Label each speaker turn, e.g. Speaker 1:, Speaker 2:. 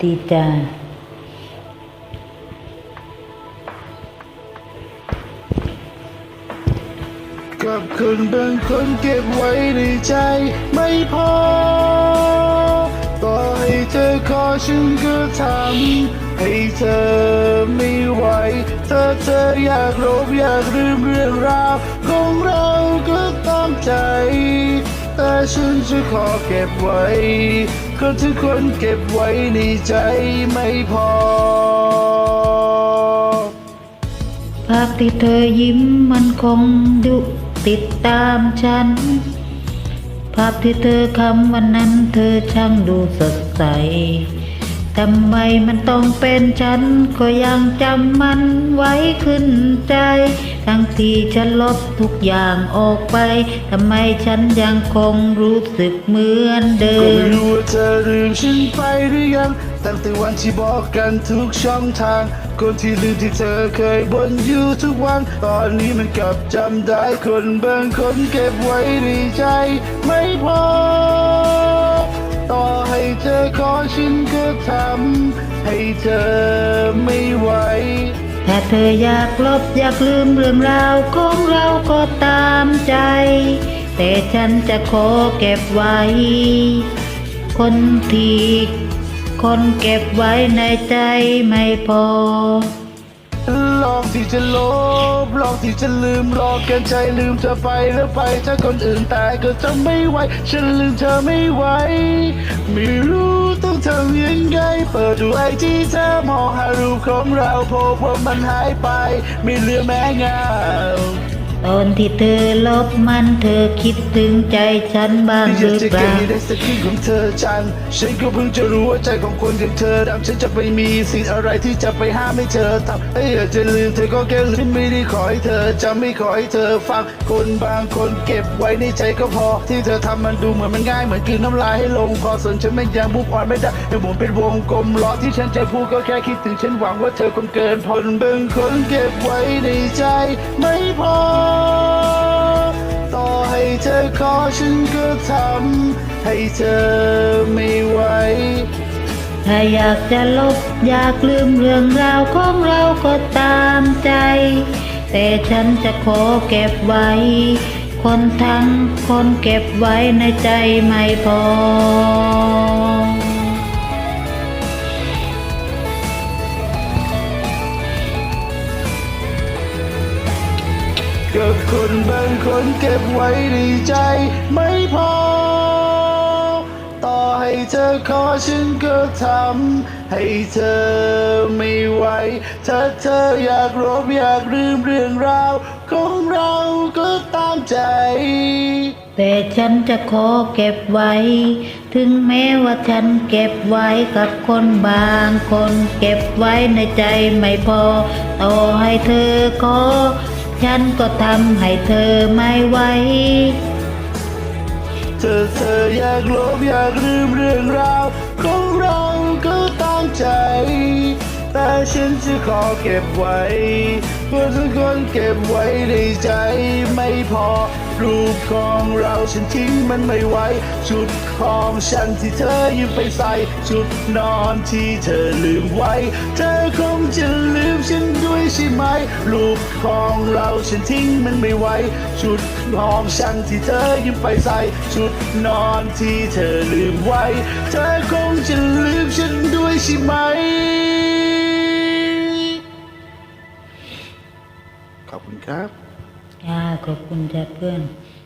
Speaker 1: ดีจ้า
Speaker 2: กับคนบางคนเก็บไว้ในใจไม่พอ ต่อให้เธอขอฉันก็ทำให้เธอไม่ไหวถ้าเธออยากลบอยากลืมเรื่องราวของเราก็ตามใจ แต่ฉันจะขอเก็บไว้ก็ทุกคนเก็บไว้ในใจไม่พอ
Speaker 1: ภาพที่เธอยิ้มมันคงดุติดตามฉัน ภาพที่เธอคำวันนั้นเธอช่างดูสดใส ทำไมมันต้องเป็นฉัน ก็ยังจำมันไว้ขึ้นใจ ทั้งที่ฉันลบทุกอย่างออกไป ทำไมฉันยังคงรู้สึกเหมือนเดิม
Speaker 2: ก็ไม่รู้ว่าเธอลืมฉันไปหรือยัง ตั้งแต่วันที่บอกกันทุกช่องทาง คนที่ลืมที่เธอเคยบ่นอยู่ทุกวัน ตอนนี้มันกลับจำได้คนบางคนเก็บไว้ในใจ ไม่พอ เธอขอฉันก็ทำให้เธอไม่ไหว
Speaker 1: ถ้าเธออยากลบอยากลืมเรื่องราวของเราก็ตามใจ แต่ฉันจะขอเก็บไว้ คนที่คนเก็บไว้ในใจไม่พอ
Speaker 2: ลองที่จะลบลองที่จะลืมลองกันใจลืมเธอไปแล้วไปถ้าคนอื่นตายก็จะไม่ไหวฉันลืมเธอไม่ไหวไม่รู้ต้องทำยังไงเปิดดูไอจีเธอมองหารูปของเราพบว่ามันหายไป ไม่เหลือแม้เงา
Speaker 1: ตอนที่เธอลบมันเธอคิดถึงใจฉันบ้างห
Speaker 2: อยา
Speaker 1: รื
Speaker 2: ก
Speaker 1: อ
Speaker 2: จะ
Speaker 1: เป
Speaker 2: เก็บ
Speaker 1: ล่า
Speaker 2: ให้ได้สักทีของเธอจังฉันก็เพิ่งจะรู้ว่าใจของคนอย่างเธอดำฉันจะไปมีสิ่งอะไรที่จะไปห้ามให้เธอทำให้อยากจะลืมเธอก็แค่ลืมฉันไม่ได้ขอให้เธอจำไม่ขอให้เธอฟังคนบางคนเก็บไว้ในใจก็พอ ที่เธอทำมันดูเหมือนมันง่ายเหมือนกลืนน้ำลายให้ลงคอส่วนฉันไม่ยังบุกอ่อนไม่ได้ยังหมุนเป็นวงกลมล้อที่ฉันจะพูดก็แค่คิดถึงฉันหวังว่าเธอคงเกินพอคนบางคนเก็บไว้ในใจไม่พอต่อให้เธอ ขอฉันก็ทำให้เธอไม่ไหว
Speaker 1: ถ้าอยากจะลบอยากลืมเรื่องราวของเราก็ตามใจ แต่ฉันจะขอเก็บไว้ คนทั้งคนเก็บไว้ในใจไม่พอ
Speaker 2: ก็คนบางคนเก็บไว้ในใจ ไม่พอ ต่อให้เธอขอฉันก็ทำให้เธอไม่ไหวถ้าเธออยากลบอยากลืมเรื่องราว ของเราก็ตามใจ
Speaker 1: แต่ฉันจะขอเก็บไว้ ถึงแม้ว่าฉันเก็บไว้กับคนบางคน เก็บไว้ในใจไม่พอ ต่อให้เธอขอ ฉันก็ทำให้เธอไม่ไหว
Speaker 2: เธอเธออยากลบอยากลืมเรื่องราวของเราก็ตามใจ แต่ฉันจะขอเก็บไว้เพื่อทุกคนเก็บไว้ในใจไม่พอ รูปของเราฉันทิ้งมันไม่ไหวชุดของฉันที่เธอยืมไปใส่ ชุดนอนที่เธอลืมไว้ เธอคงจะ ใช่ไหมรูปของเราฉันทิ้งมันไม่ไหวชุดของฉันที่เธอยืมไปใส่ชุดนอนที่เธอลืมไว้ เธอคงจะลืมฉันด้วยใช่ไหม ขอบคุณครับ
Speaker 1: อ่าขอบคุณจ้ะเพื่อน
Speaker 2: ค